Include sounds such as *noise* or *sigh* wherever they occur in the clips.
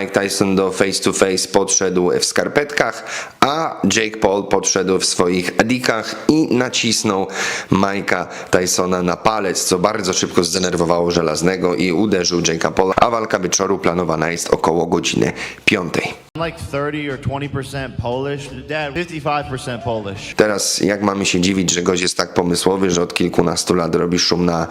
Mike Tyson do face to face podszedł w skarpetkach, a Jake Paul podszedł w swoich adikach i nacisnął Mike'a Tysona na palec, co bardzo szybko zdenerwowało żelaznego i uderzył Jake'a Paula, a walka wieczoru planowana jest około godziny 5. Like 30 or 20% Polish. Dad, 55% Polish. Teraz jak mamy się dziwić, że gość jest tak pomysłowy, że od kilkunastu lat robi szum na,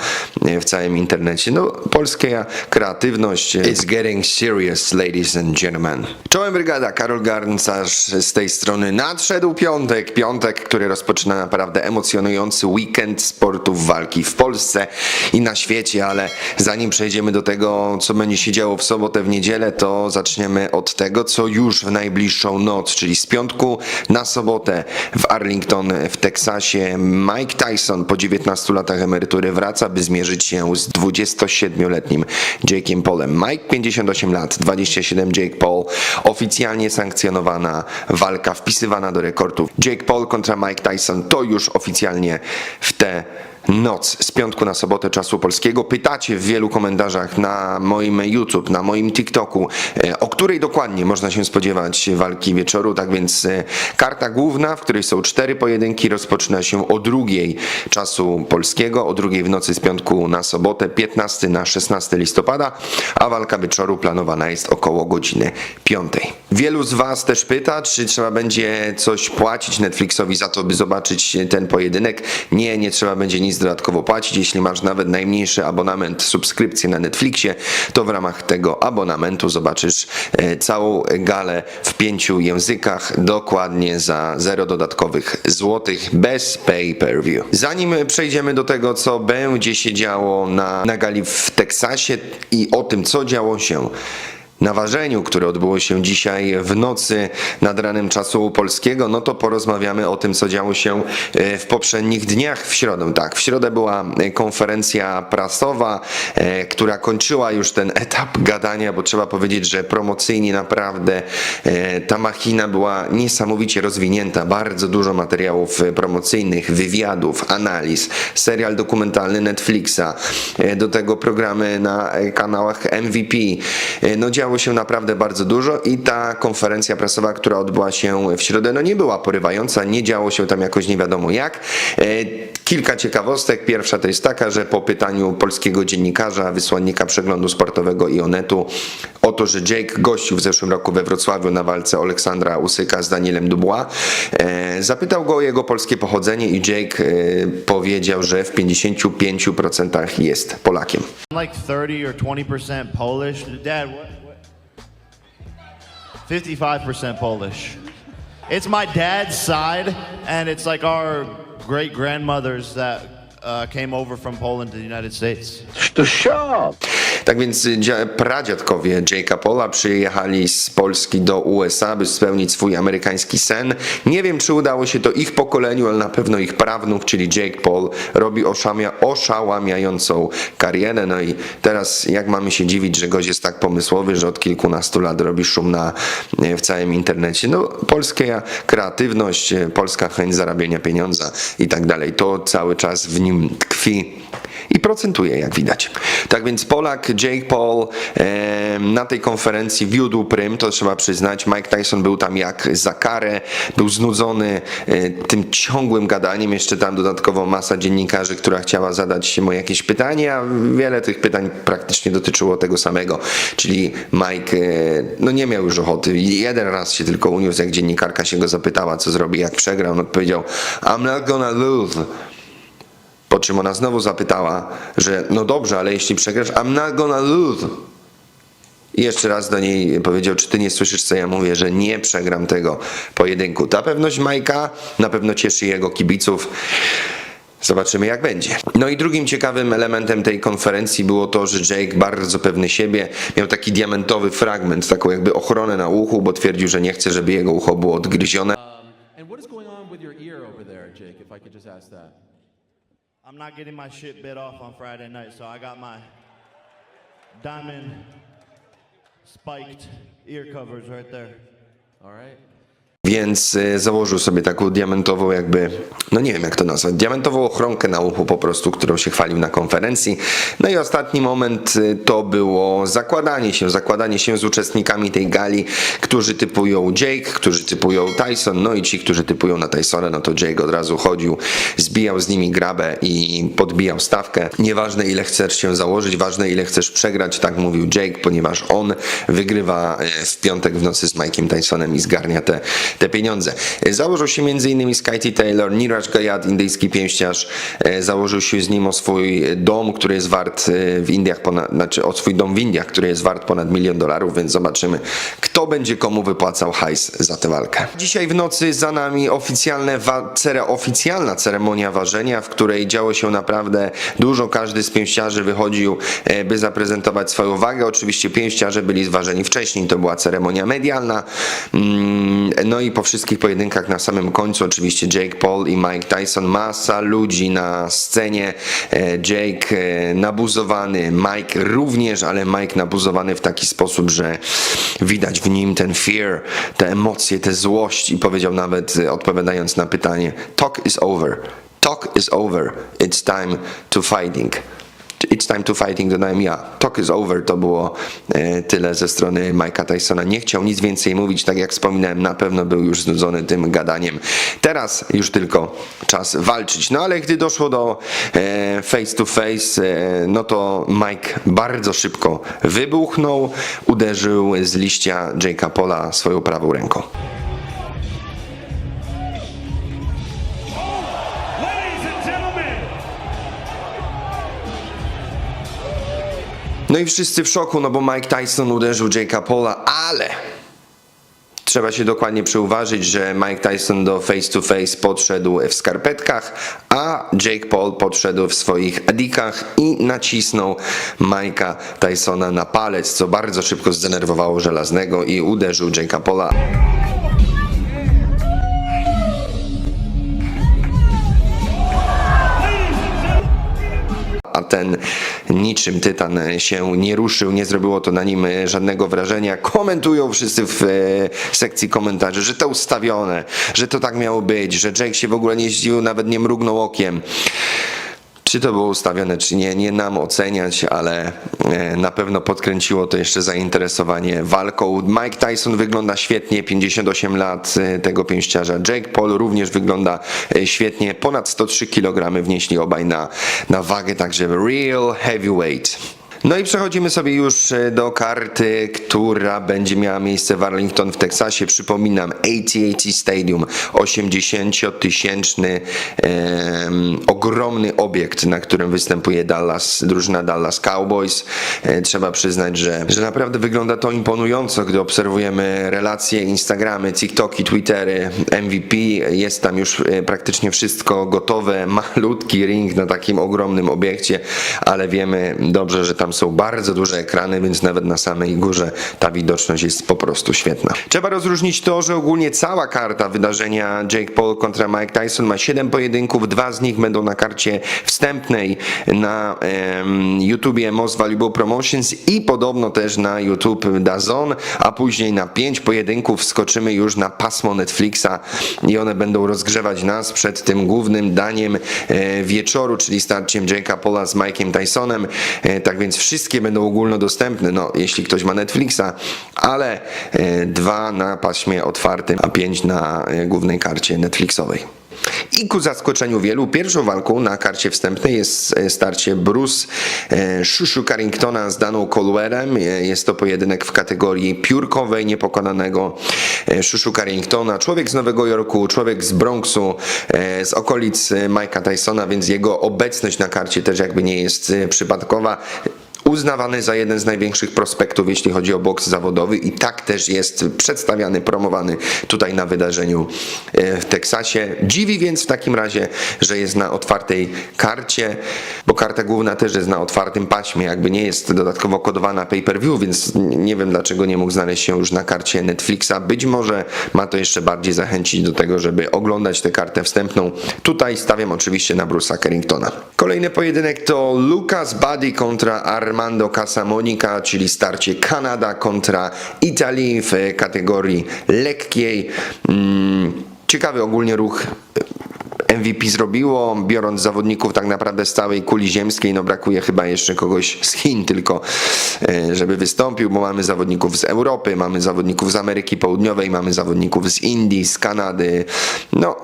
w całym internecie? No, polska kreatywność is getting serious, ladies and gentlemen. Czołem brygada, Karol Garncarz z tej strony. Nadszedł piątek, piątek, który rozpoczyna naprawdę emocjonujący weekend sportów walki w Polsce i na świecie, ale zanim przejdziemy do tego, co będzie się działo w sobotę, w niedzielę, to zaczniemy od tego, co już w najbliższą noc, czyli z piątku na sobotę w Arlington w Teksasie. Mike Tyson po 19 latach emerytury wraca, by zmierzyć się z 27-letnim Jake'iem Paulem. Mike 58 lat, 27 Jake Paul, oficjalnie sankcjonowana walka wpisywana do rekordów. Jake Paul kontra Mike Tyson to już oficjalnie w te noc z piątku na sobotę czasu polskiego. Pytacie w wielu komentarzach na moim YouTube, na moim TikToku, e, o której dokładnie można się spodziewać walki wieczoru. Tak więc e, karta główna, w której są cztery pojedynki, rozpoczyna się o drugiej czasu polskiego, o drugiej w nocy z piątku na sobotę, 15 na 16 listopada, a walka wieczoru planowana jest około godziny 5. Wielu z Was też pyta, czy trzeba będzie coś płacić Netflixowi za to, by zobaczyć ten pojedynek. Nie, nie trzeba będzie nic dodatkowo płacić. Jeśli masz nawet najmniejszy abonament, subskrypcję na Netflixie, to w ramach tego abonamentu zobaczysz e, całą galę w pięciu językach, dokładnie za zero dodatkowych złotych, bez pay-per-view. Zanim przejdziemy do tego, co będzie się działo na, na gali w Teksasie i o tym, co działo się na ważeniu, które odbyło się dzisiaj w nocy nad ranem czasu polskiego, no to porozmawiamy o tym, co działo się e, w poprzednich dniach w środę. Tak, w środę była e, konferencja prasowa, e, która kończyła już ten etap gadania, bo trzeba powiedzieć, że promocyjnie naprawdę ta machina była niesamowicie rozwinięta. Bardzo dużo materiałów promocyjnych, wywiadów, analiz, serial dokumentalny Netflixa, do tego programy na kanałach MVP. No działo się naprawdę bardzo dużo i ta konferencja prasowa, która odbyła się w środę, no nie była porywająca, nie działo się tam jakoś nie wiadomo jak. E, Kilka ciekawostek. Pierwsza to jest taka, że po pytaniu polskiego dziennikarza, wysłannika przeglądu sportowego Ionetu o to, że Jake gościł w zeszłym roku we Wrocławiu na walce Aleksandra Usyka z Danielem Dubois, e, zapytał go o jego polskie pochodzenie i Jake e, powiedział, że w 55% jest Polakiem. Like 30 or 20% Polish. Dad, what? What? 55% Polish. It's my dad's side, and it's like our great grandmothers that uh, came over from Poland to the United States. To shock. Tak więc y, dzia- pradziadkowie Jake'a Paula przyjechali z Polski do USA, by spełnić swój amerykański sen. Nie wiem, czy udało się to ich pokoleniu, ale na pewno ich prawnuk, czyli Jake Paul, robi oszamia, oszałamiającą karierę. No i teraz jak mamy się dziwić, że gość jest tak pomysłowy, że od kilkunastu lat robi szum na, y, w całym internecie. No, polska kreatywność, y, polska chęć zarabiania pieniądza i tak dalej, to cały czas w nim tkwi i procentuje, jak widać. Tak więc Polak Jake Paul na tej konferencji wiódł prym, to trzeba przyznać. Mike Tyson był tam jak za karę, był znudzony e, tym ciągłym gadaniem. Jeszcze tam dodatkowo masa dziennikarzy, która chciała zadać mu jakieś pytania, a wiele tych pytań praktycznie dotyczyło tego samego. Czyli Mike e, no nie miał już ochoty. Jeden raz się tylko uniósł, jak dziennikarka się go zapytała, co zrobi, jak przegrał. On odpowiedział, I'm not gonna lose. Po czym ona znowu zapytała, że no dobrze, ale jeśli przegrasz, I'm not gonna lose. I jeszcze raz do niej powiedział, czy ty nie słyszysz, co ja mówię, że nie przegram tego pojedynku. Ta pewność Majka na pewno cieszy jego kibiców. Zobaczymy, jak będzie. No i drugim ciekawym elementem tej konferencji było to, że Jake, bardzo pewny siebie, miał taki diamentowy fragment, taką jakby ochronę na uchu, bo twierdził, że nie chce, żeby jego ucho było odgryzione. And I'm not getting my shit bit off on Friday night, so I got my diamond spiked ear covers right there. All right. Więc e, założył sobie taką diamentową jakby, no nie wiem jak to nazwać, diamentową ochronkę na uchu po prostu, którą się chwalił na konferencji. No i ostatni moment e, to było zakładanie się, zakładanie się z uczestnikami tej gali, którzy typują Jake, którzy typują Tyson, no i ci, którzy typują na Tysona, no to Jake od razu chodził, zbijał z nimi grabę i podbijał stawkę. Nieważne ile chcesz się założyć, ważne ile chcesz przegrać, tak mówił Jake, ponieważ on wygrywa e, w piątek w nocy z Mike'iem Tysonem i zgarnia te, te pieniądze. E, Założył się m.in. Skyty Taylor, Niraj Gayat, indyjski pięściarz, e, założył się z nim o swój dom, który jest wart e, w Indiach ponad, znaczy o swój dom w Indiach, który jest wart ponad milion dolarów, więc zobaczymy, kto będzie komu wypłacał hajs za tę walkę. Dzisiaj w nocy za nami oficjalne cere, oficjalna ceremonia ważenia, w której działo się naprawdę dużo. Każdy z pięściarzy wychodził, by zaprezentować swoją wagę. Oczywiście pięściarze byli zważeni wcześniej, to była ceremonia medialna. Mm, No i po wszystkich pojedynkach na samym końcu. Oczywiście Jake Paul i Mike Tyson, masa ludzi na scenie. E, Jake e, nabuzowany, Mike również, ale Mike nabuzowany w taki sposób, że widać w nim ten fear, te emocje, tę złość i powiedział nawet e, odpowiadając na pytanie talk is over, talk is over, it's time to fighting. It's time to fighting, dodałem ja. Talk is over, to było e, tyle ze strony Mike'a Tysona. Nie chciał nic więcej mówić, tak jak wspominałem, na pewno był już znudzony tym gadaniem. Teraz już tylko czas walczyć. No ale gdy doszło do e, face to face, e, no to Mike bardzo szybko wybuchnął, uderzył z liścia Jake'a Pola swoją prawą ręką. No i wszyscy w szoku, no bo Mike Tyson uderzył Jake'a Paula, ale trzeba się dokładnie przyuważyć, że Mike Tyson do face to face podszedł w skarpetkach, a Jake Paul podszedł w swoich adikach i nacisnął Mike'a Tysona na palec, co bardzo szybko zdenerwowało żelaznego i uderzył Jake'a Paula. A ten niczym tytan się nie ruszył, nie zrobiło to na nim żadnego wrażenia. Komentują wszyscy w e, sekcji komentarzy, że to ustawione, że to tak miało być, że Jake się w ogóle nie zdziwił, nawet nie mrugnął okiem. Czy to było ustawione, czy nie, nie nam oceniać, ale e, na pewno podkręciło to jeszcze zainteresowanie walką. Mike Tyson wygląda świetnie, 58 lat e, tego pięściarza. Jake Paul również wygląda e, świetnie, ponad 103 kg wnieśli obaj na, na wagę, także real heavyweight. No i przechodzimy sobie już e, do karty, która będzie miała miejsce w Arlington w Teksasie. Przypominam, AT&T Stadium, 80-tysięczny em, ogromny obiekt, na którym występuje Dallas, drużyna Dallas Cowboys. E, trzeba przyznać, że, że naprawdę wygląda to imponująco, gdy obserwujemy relacje, Instagramy, TikToki, Twittery, MVP. Jest tam już e, praktycznie wszystko gotowe. *laughs* Malutki ring na takim ogromnym obiekcie, ale wiemy dobrze, że tam są bardzo duże ekrany, więc nawet na samej górze ta widoczność jest po prostu świetna. Trzeba rozróżnić to, że ogólnie cała karta wydarzenia Jake Paul kontra Mike Tyson ma 7 pojedynków, dwa z nich będą na karcie wstępnej na em, YouTubie Most Valuable Promotions i podobno też na YouTube DAZN, a później na 5 pojedynków skoczymy już na pasmo Netflixa i one będą rozgrzewać nas przed tym głównym daniem e, wieczoru, czyli starciem Jake'a Paula z Mike'iem Tysonem. E, tak więc wszystkie będą ogólnodostępne, no jeśli ktoś ma Netflixa, ale e, dwa na paśmie otwartym, a pięć na e, głównej karcie Netflixowej. I ku zaskoczeniu wielu, pierwszą walką na karcie wstępnej jest e, starcie Bruce Shushu Carringtona z Daną Colwerem. Jest to pojedynek w kategorii piórkowej niepokonanego Shushu Carringtona. Człowiek z Nowego Jorku, człowiek z Bronxu, z okolic Mike'a Tysona, więc jego obecność na karcie też jakby nie jest przypadkowa uznawany za jeden z największych prospektów, jeśli chodzi o boks zawodowy i tak też jest przedstawiany, promowany tutaj na wydarzeniu e, w Teksasie. Dziwi więc w takim razie, że jest na otwartej karcie, bo karta główna też jest na otwartym paśmie, jakby nie jest dodatkowo kodowana pay-per-view, więc nie wiem dlaczego nie mógł znaleźć się już na karcie Netflixa. Być może ma to jeszcze bardziej zachęcić do tego, żeby oglądać tę kartę wstępną. Tutaj stawiam oczywiście na Bruce'a Carringtona. Kolejny pojedynek to Lucas Buddy kontra Armand Armando Casamonica, czyli starcie Kanada kontra Italii w kategorii lekkiej. Mm, Ciekawy ogólnie ruch MVP zrobiło, biorąc zawodników tak naprawdę z całej kuli ziemskiej, no brakuje chyba jeszcze kogoś z Chin tylko, e, żeby wystąpił, bo mamy zawodników z Europy, mamy zawodników z Ameryki Południowej, mamy zawodników z Indii, z Kanady, no...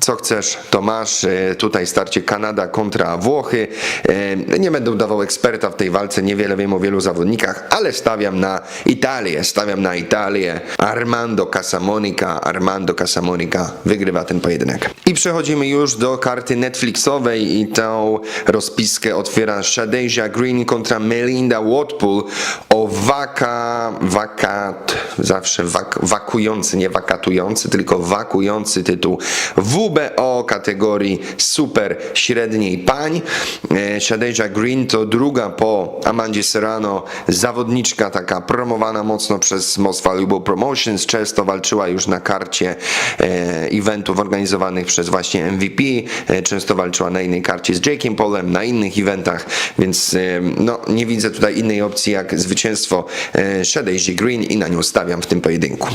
Co chcesz, to masz. E, Tutaj starcie Kanada kontra Włochy. E, Nie będę udawał eksperta w tej walce, niewiele wiem o wielu zawodnikach, ale stawiam na Italię. Stawiam na Italię. Armando Casamonica. Armando Casamonica wygrywa ten pojedynek. I przechodzimy już do karty Netflixowej i tą rozpiskę otwiera Shadeja Green kontra Melinda Watpool o waka, wakat, zawsze wak, wakujący, nie wakatujący, tylko wakujący tytuł WBO kategorii super średniej pań. E, Shadeja Green to druga po Amandzie Serrano zawodniczka taka promowana mocno przez Most Valuable Promotions, często walczyła już na karcie e, eventów organizowanych przez właśnie MVP, e, często walczyła na innej karcie z Jake'em Polem, na innych eventach, więc no, nie widzę tutaj innej opcji jak zwycięstwo Shadeja Green i na nią stawiam w tym pojedynku.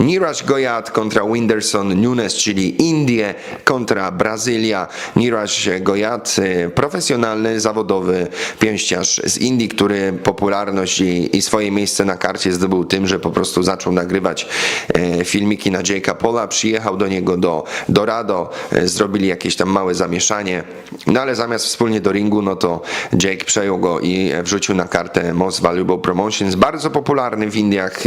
Niraj Goyat kontra Winderson Nunes, czyli Indie kontra Brazylia. Niraj Goyat, e, profesjonalny, zawodowy pięściarz z Indii, który popularność i, i swoje miejsce na karcie zdobył tym, że po prostu zaczął nagrywać e, filmiki na Jake'a Pola, przyjechał do niego do Dorado, e, zrobili jakieś tam małe zamieszanie, no ale zamiast wspólnie do ringu, no to Jake przejął go i e, wrzucił na kartę Most Valuable Promotions, bardzo popularny w Indiach,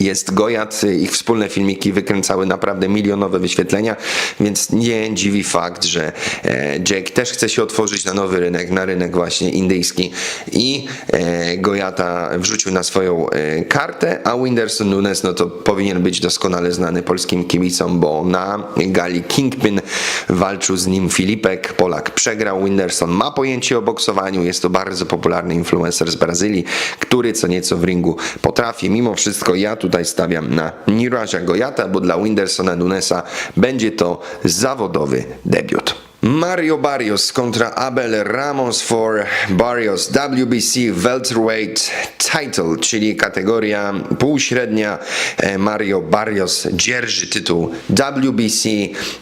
jest Gojat, ich wspólne filmiki wykręcały naprawdę milionowe wyświetlenia, więc nie dziwi fakt, że e, Jake też chce się otworzyć na nowy rynek, na rynek właśnie indyjski. I e, Gojata wrzucił na swoją e, kartę, a Winderson Nunes no to powinien być doskonale znany polskim kibicom, bo na gali Kingpin walczył z nim Filipek, Polak przegrał, Winderson ma pojęcie o boksowaniu, jest to bardzo popularny influencer z Brazylii, który co nieco w ringu potrafi. Mimo wszystko ja tutaj stawiam na Niraja Goyata, bo dla Windersona Nunesa będzie to zawodowy debiut. Mario Barrios kontra Abel Ramos for Barrios WBC Welterweight Title, czyli kategoria półśrednia. E, Mario Barrios dzierży tytuł WBC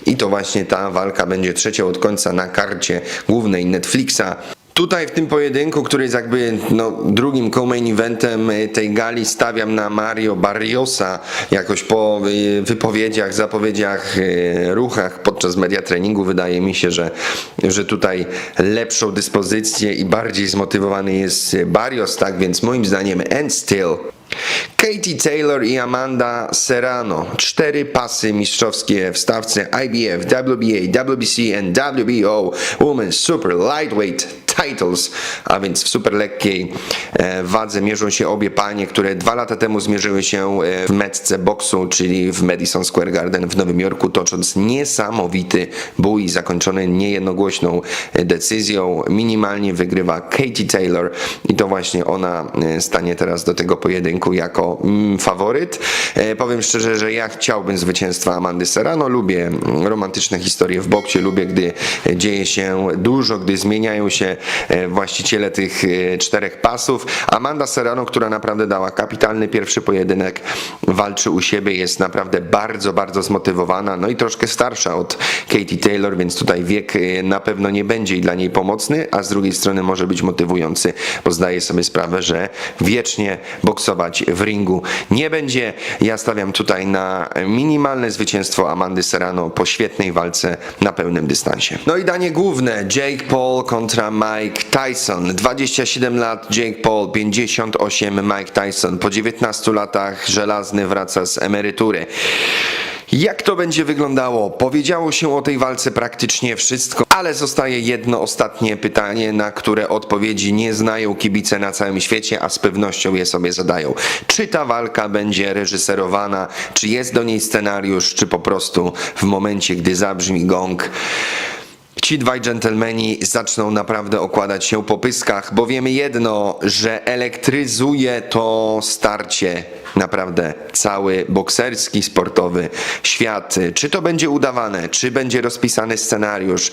i to właśnie ta walka będzie trzecią od końca na karcie głównej Netflixa. Tutaj w tym pojedynku, który jest jakby no, drugim co-main eventem y, tej gali, stawiam na Mario Barriosa jakoś po y, wypowiedziach, zapowiedziach, y, ruchach podczas media treningu. Wydaje mi się, że, że tutaj lepszą dyspozycję i bardziej zmotywowany jest Barrios, tak więc moim zdaniem and still Katie Taylor i Amanda Serrano. Cztery pasy mistrzowskie w stawce IBF, WBA, WBC and WBO Women's Super Lightweight Titles, a więc w super lekkiej e, wadze mierzą się obie panie, które dwa lata temu zmierzyły się e, w metce boksu, czyli w Madison Square Garden w Nowym Jorku, tocząc niesamowity bój zakończony niejednogłośną e, decyzją. Minimalnie wygrywa Katie Taylor i to właśnie ona stanie teraz do tego pojedynku jako mm, faworyt. Powiem szczerze, że ja chciałbym zwycięstwa Amandy Serrano. Lubię mm, romantyczne historie w boksie, lubię, gdy dzieje się dużo, gdy zmieniają się właściciele tych e, czterech pasów. Amanda Serrano, która naprawdę dała kapitalny pierwszy pojedynek, walczy u siebie, jest naprawdę bardzo, bardzo zmotywowana, no i troszkę starsza od Katie Taylor, więc tutaj wiek e, na pewno nie będzie dla niej pomocny, a z drugiej strony może być motywujący, bo zdaje sobie sprawę, że wiecznie boksować w ringu nie będzie. Ja stawiam tutaj na minimalne zwycięstwo Amandy Serrano po świetnej walce na pełnym dystansie. No i danie główne, Jake Paul kontra Mike Tyson. 27 lat, Jake Paul, 58 Mike Tyson. Po 19 latach żelazny wraca z emerytury. Jak to będzie wyglądało? Powiedziało się o tej walce praktycznie wszystko, ale zostaje jedno ostatnie pytanie, na które odpowiedzi nie znają kibice na całym świecie, a z pewnością je sobie zadają. Czy ta walka będzie reżyserowana, czy jest do niej scenariusz, czy po prostu w momencie, gdy zabrzmi gong, Ci dwaj dżentelmeni zaczną naprawdę okładać się po pyskach, bo wiemy jedno, że elektryzuje to starcie naprawdę cały bokserski, sportowy świat. Czy to będzie udawane, czy będzie rozpisany scenariusz,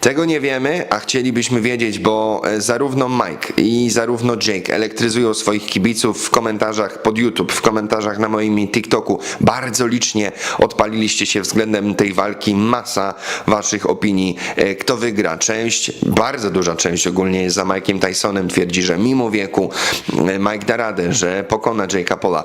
tego nie wiemy, a chcielibyśmy wiedzieć, bo e, zarówno Mike i zarówno Jake elektryzują swoich kibiców w komentarzach pod YouTube, w komentarzach na moim TikToku. Bardzo licznie odpaliliście się względem tej walki. Masa waszych opinii. E, Kto wygra? Część, bardzo duża część ogólnie jest za Mike'iem Tysonem. Twierdzi, że mimo wieku e, Mike da radę, że pokona Jake'a Pola.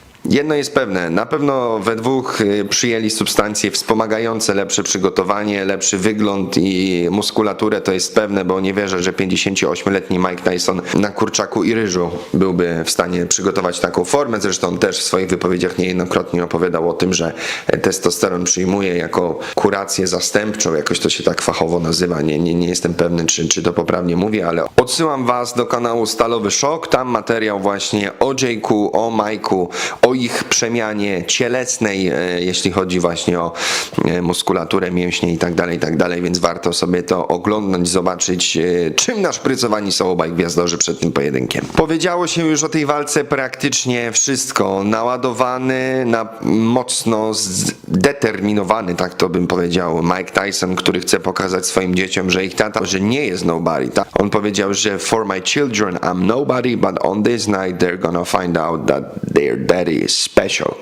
Jedno jest pewne, na pewno we dwóch y, przyjęli substancje wspomagające lepsze przygotowanie, lepszy wygląd i muskulaturę, to jest pewne, bo nie wierzę, że 58-letni Mike Tyson na kurczaku i ryżu byłby w stanie przygotować taką formę. Zresztą też w swoich wypowiedziach niejednokrotnie opowiadał o tym, że testosteron przyjmuje jako kurację zastępczą, jakoś to się tak fachowo nazywa. Nie, nie, nie jestem pewny, czy, czy to poprawnie mówię, ale odsyłam Was do kanału Stalowy Szok. Tam materiał właśnie o Jake'u, o Mike'u, o ich przemianie cielesnej, e, jeśli chodzi właśnie o e, muskulaturę, mięśnie i tak dalej, i tak dalej, więc warto sobie to oglądnąć, zobaczyć, e, czym naszprycowani są obaj gwiazdorzy przed tym pojedynkiem. Powiedziało się już o tej walce praktycznie wszystko. Naładowany, na mocno zdeterminowany, tak to bym powiedział, Mike Tyson, który chce pokazać swoim dzieciom, że ich tata, że nie jest nobody. Tak? On powiedział, że for my children I'm nobody, but on this night they're gonna find out that their daddy special.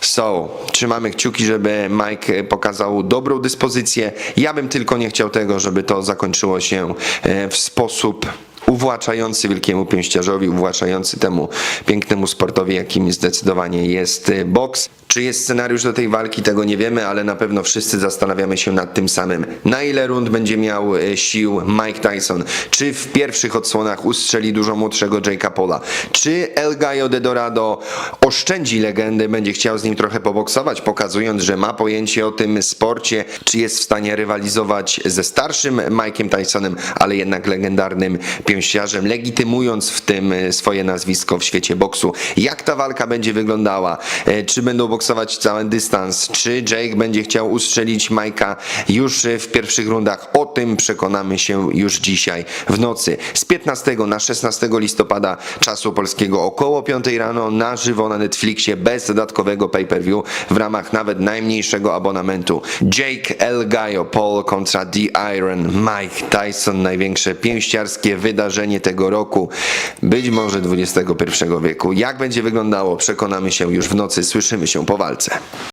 So, trzymamy kciuki, żeby Mike pokazał dobrą dyspozycję. Ja bym tylko nie chciał tego, żeby to zakończyło się e, w sposób uwłaczający wielkiemu pięściarzowi, uwłaczający temu pięknemu sportowi, jakim zdecydowanie jest e, boks. Czy jest scenariusz do tej walki, tego nie wiemy, ale na pewno wszyscy zastanawiamy się nad tym samym. Na ile rund będzie miał e, sił Mike Tyson? Czy w pierwszych odsłonach ustrzeli dużo młodszego Jake'a Pola? Czy El Gallo de Dorado oszczędzi legendę, będzie chciał z nim trochę poboksować, pokazując, że ma pojęcie o tym sporcie, czy jest w stanie rywalizować ze starszym Mike'iem Tysonem, ale jednak legendarnym pięściarzem, legitymując w tym e, swoje nazwisko w świecie boksu. Jak ta walka będzie wyglądała? E, Czy będą boksować cały dystans? Czy Jake będzie chciał ustrzelić Mike'a już e, w pierwszych rundach? O tym przekonamy się już dzisiaj w nocy. Z 15 na 16 listopada czasu polskiego około 5 rano na żywo na Netflixie bez dodatkowego pay-per-view w ramach nawet najmniejszego abonamentu. Jake El Gallo Paul kontra The Iron Mike Tyson największe pięściarskie wydarzenie tego roku, być może XXI wieku. Jak będzie wyglądało przekonamy się już w nocy, słyszymy się po walce.